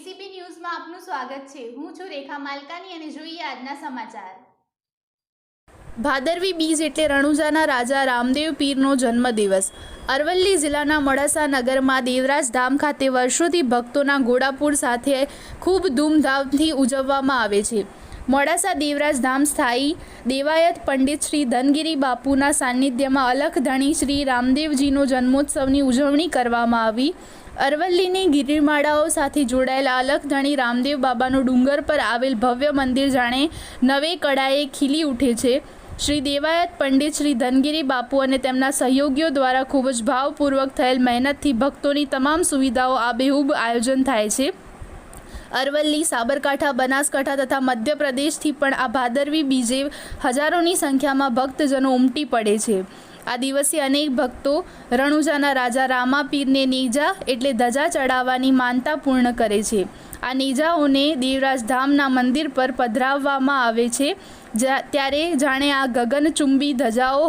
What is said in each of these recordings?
સ્વાગત છે. હું છું રેખા માલકાની અને જોઈએ આજના સમાચાર. ભાદરવી બીજ એટલે રણુજાના રાજા રામદેવ પીરનો જન્મદિવસ. અરવલ્લી જિલ્લાના મોડાસા નગરમાં દેવરાજ ધામ ખાતે વર્ષોથી ભક્તોના ઘોડાપુર સાથે ખૂબ ધૂમધામથી ઉજવવામાં આવે છે. મોડાસા દેવરાજ ધામ સ્થાયી દેવાયત પંડિત શ્રી ધનગીરી બાપુના સાનિધ્યમાં અલખ ધણી શ્રી રામદેવજીનો જન્મોત્સવની ઉજવણી કરવામાં આવી. અરવલ્લીની ગિરિમાળાઓ સાથે જોડાયેલા અલખ ધણી રામદેવ બાબાનો ડુંગર પર આવેલ ભવ્ય મંદિર જાણે નવે કડાએ ખીલી ઉઠે છે. શ્રી દેવાયત પંડિત શ્રી ધનગીરી બાપુ અને તેમના સહયોગીઓ દ્વારા ખૂબ જ ભાવપૂર્વક થયેલ મહેનતથી ભક્તોની તમામ સુવિધાઓ આબેહૂબ આયોજન થાય છે. અરવલ્લી, સાબરકાંઠા, બનાસકાંઠા તથા મધ્યપ્રદેશથી પણ આ ભાદરવી બીજે હજારોની સંખ્યામાં ભક્તજનો ઉમટી પડે છે. આ દિવસે અનેક ભક્તો રણુજાના રાજા રામાપીરને નેજા એટલે ધજા ચડાવવાની માનતા પૂર્ણ કરે છે. આ નેજાઓને દેવરાજ ધામના મંદિર પર પધરાવવામાં આવે છે ત્યારે જાણે આ ગગનચુંબી ધજાઓ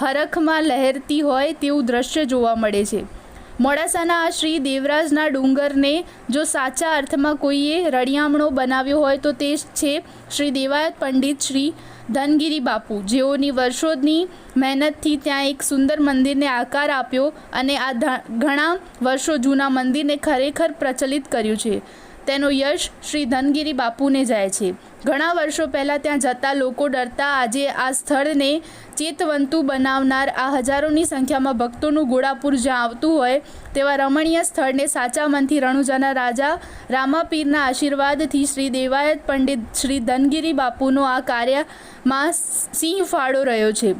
હરખમાં લહેરતી હોય તેવું દ્રશ્ય જોવા મળે છે. મોડાસાના આ શ્રી દેવરાજના ડુંગરને જો સાચા અર્થમાં કોઈએ રળિયામણો બનાવ્યો હોય તો તે છે શ્રી દેવાયત પંડિત શ્રી ધનગીરી બાપુ. જેઓની વર્ષોની મહેનતથી ત્યાં એક સુંદર મંદિરને આકાર આપ્યો અને આ ઘણા વર્ષો જૂના મંદિરને ખરેખર પ્રચલિત કર્યું છે. તેનો યશ શ્રી ધનગીરી બાપુને જાય છે. ઘણા વર્ષો પહેલાં ત્યાં જતા લોકો ડરતા આજે આ સ્થળને ચેતવંતુ બનાવનાર આ હજારોની સંખ્યામાં ભક્તોનું ગોળાપુર જ્યાં આવતું હોય તેવા રમણીય સ્થળને સાચા મનથી રણુજાના રાજા રામાપીરના આશીર્વાદથી શ્રી દેવાયત પંડિત શ્રી ધનગીરી બાપુનો આ કાર્યમાં સિંહ ફાળો રહ્યો છે.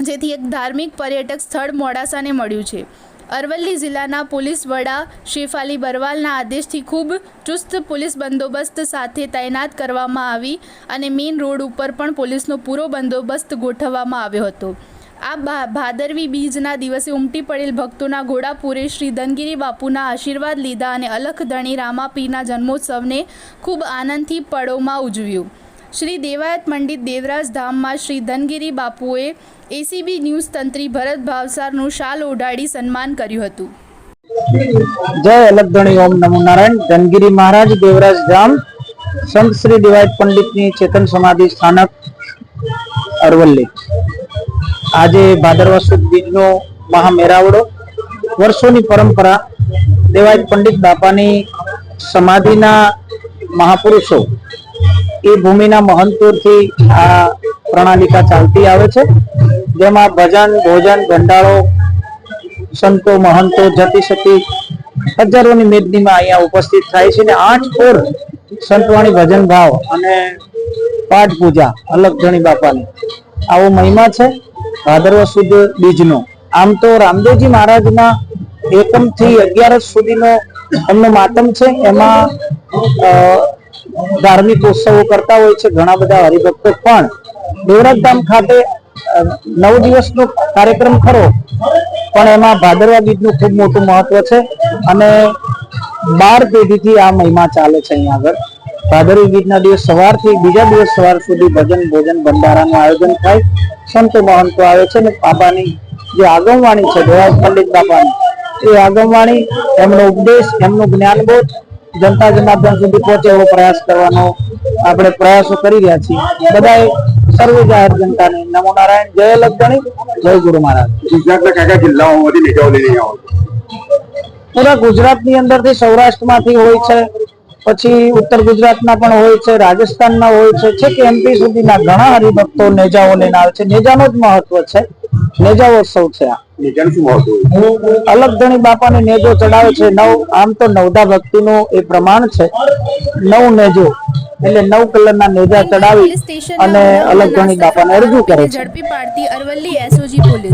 જેથી એક ધાર્મિક પર્યટક સ્થળ મોડાસાને મળ્યું છે. અરવલ્લી જિલ્લાના પોલીસ વડા શેફાલી બરવાલના આદેશથી ખૂબ ચુસ્ત પોલીસ બંદોબસ્ત સાથે તૈનાત કરવામાં આવી અને મેઇન રોડ ઉપર પણ પોલીસનો પૂરો બંદોબસ્ત ગોઠવવામાં આવ્યો હતો. આ ભાદરવી બીજના દિવસે ઉમટી પડેલ ભક્તોના ઘોડાપુરે શ્રી ધનગીરી બાપુના આશીર્વાદ લીધા અને અલખ ધણી રામાપીરના જન્મોત્સવને ખૂબ આનંદથી પળોમાં ઉજવ્યું. શ્રી દેવાયત પંડિત દેવરાજ ધામમાં શ્રી ધનગીરી બાપુએ એસીબી ન્યૂઝ તંત્રી ભરત ભાવસારનું શાલ ઓઢાડી સન્માન કર્યું હતું. જય અલગધણી ઓમ નમો નારાયણ. ધનગીરી મહારાજ દેવરાજ ધામ, સંત શ્રી દેવાયત પંડિતની ચેતન સમાધિ સ્થાનક અરવલ્લી. આજે ભાદરવા સુદ બીજનો મહામેરાવડો. વર્ષોની પરંપરા દેવાયત પંડિત બાપાની સમાધિના મહાપુરુષો એ ભૂમિના મહંતોથી આ પ્રણાલિકા ચાલતી આવે છે, જેમાં ભજન, ભોજન ભંડારો સંતો, મહંતો જતી સતી હજારોની મેદનીમાં અહીંયા ઉપસ્થિત થાય છે અને આઠ કોર સંતવાણી ભજન ભાવ અને પાઠ પૂજા અલગ ધણી બાપાની. આવો મહિમા છે, ભાદરવા સુદ બીજનો. આમ તો રામદેવજી મહારાજના એકમથી અગિયારસ સુધીનો એમનો માતમ છે, એમાં ધાર્મિક ઉત્સવો કરતા હોય છે, ઘણા બધા હરિભક્તો પણ. દેવરાજધામ ખાતે નવ દિવસનો કાર્યક્રમ ખરો, પણ એમાં ભાદરવા બીજનું ખૂબ મોટું મહત્વ છે અને બાર પેઢીથી આ મહિમા ચાલે છે અહીંયા આગળ. ભાદરવી બીજના દિવસ સવારથી, બીજા દિવસ સવાર સુધી ભજન, ભોજન, ભંડારાનું આયોજન થાય. સંતો, મહંતો આવે છે અને બાબાની જે આગમવાણી છે દેવાજ પંડિત બાબાની, એ આગમવાણી એમનો ઉપદેશ, એમનું જ્ઞાનબોધ જનતા જનાર્દન સુધી પહોંચે એવો પ્રયાસ કરવાનો આપણે પ્રયાસો કરી રહ્યા છીએ. બધાએ સર્વ જાહેર જનતાને. નમો નારાયણ જય લગણી જય ગુરુ મહારાજ. ગુજરાતના કયા જિલ્લાઓમાંથી નેતાઓ લઈને પૂરા ગુજરાતની અંદરથી સૌરાષ્ટ્રમાંથી હોય છે પછી ઉત્તર ગુજરાતના પણ હોય છે રાજસ્થાનના હોય છે કે એમપી સુધીના ઘણા હરિભક્તો નેજાઓ લઈને આવે છે. નેજાનો જ મહત્વ છે. છે નેતાનું શું મહત્વ અલગ ધણી બાપાને નેજો ચડાવે છે. નવ આમ તો નવધા ભક્તિનું એ પ્રમાણ છે. નવ નેજો એટલે નવ કલરના નેજા ચડાવી અને અલગ ધણી બાપાને રજૂ કરે છે. ઝડપી પાડતી અરવલ્લી એસઓજી પોલીસ.